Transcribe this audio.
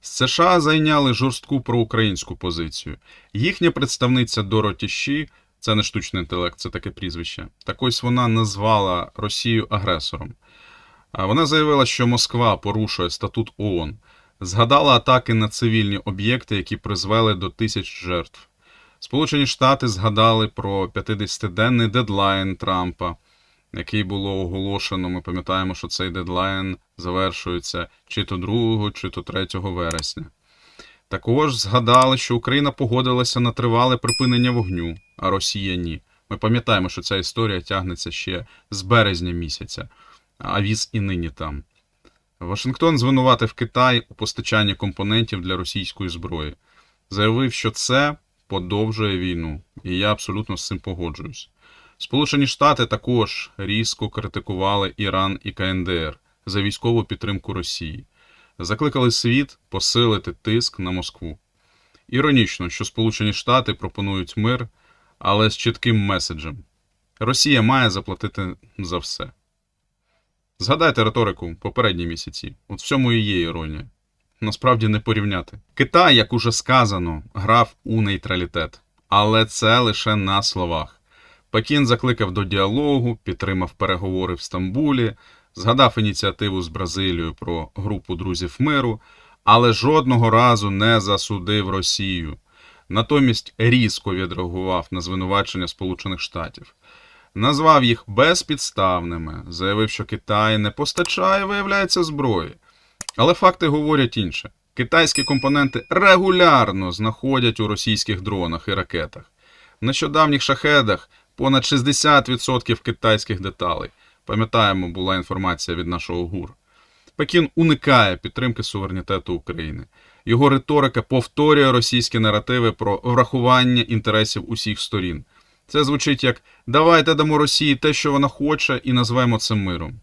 США зайняли жорстку проукраїнську позицію. Їхня представниця Дороті Ші, це не штучний інтелект, це таке прізвище. Так ось вона назвала Росію агресором. Вона заявила, що Москва порушує статут ООН, згадала атаки на цивільні об'єкти, які призвели до тисяч жертв. Сполучені Штати згадали про 50-денний дедлайн Трампа, який було оголошено. Ми пам'ятаємо, що цей дедлайн завершується чи то 2, чи то 3 вересня. Також згадали, що Україна погодилася на тривале припинення вогню, а Росія ні. Ми пам'ятаємо, що ця історія тягнеться ще з березня місяця, а віз і нині там. Вашингтон звинуватив Китай у постачанні компонентів для російської зброї. Заявив, що це подовжує війну, і я абсолютно з цим погоджуюсь. Сполучені Штати також різко критикували Іран і КНДР за військову підтримку Росії, закликали світ посилити тиск на Москву. Іронічно, що Сполучені Штати пропонують мир, але з чітким меседжем: Росія має заплатити за все. Згадайте риторику попередні місяці. От в цьому і є іронія. Насправді не порівняти. Китай, як уже сказано, грав у нейтралітет, але це лише на словах. Пекін закликав до діалогу, підтримав переговори в Стамбулі, згадав ініціативу з Бразилією про групу друзів миру, але жодного разу не засудив Росію. Натомість різко відреагував на звинувачення Сполучених Штатів. Назвав їх безпідставними, заявив, що Китай не постачає, виявляється, зброї. Але факти говорять інше. Китайські компоненти регулярно знаходять у російських дронах і ракетах. В нещодавніх шахедах понад 60% китайських деталей. Пам'ятаємо, була інформація від нашого ГУР. Пекін уникає підтримки суверенітету України. Його риторика повторює російські наративи про врахування інтересів усіх сторін. Це звучить як давайте дамо Росії те, що вона хоче, і назвемо це миром.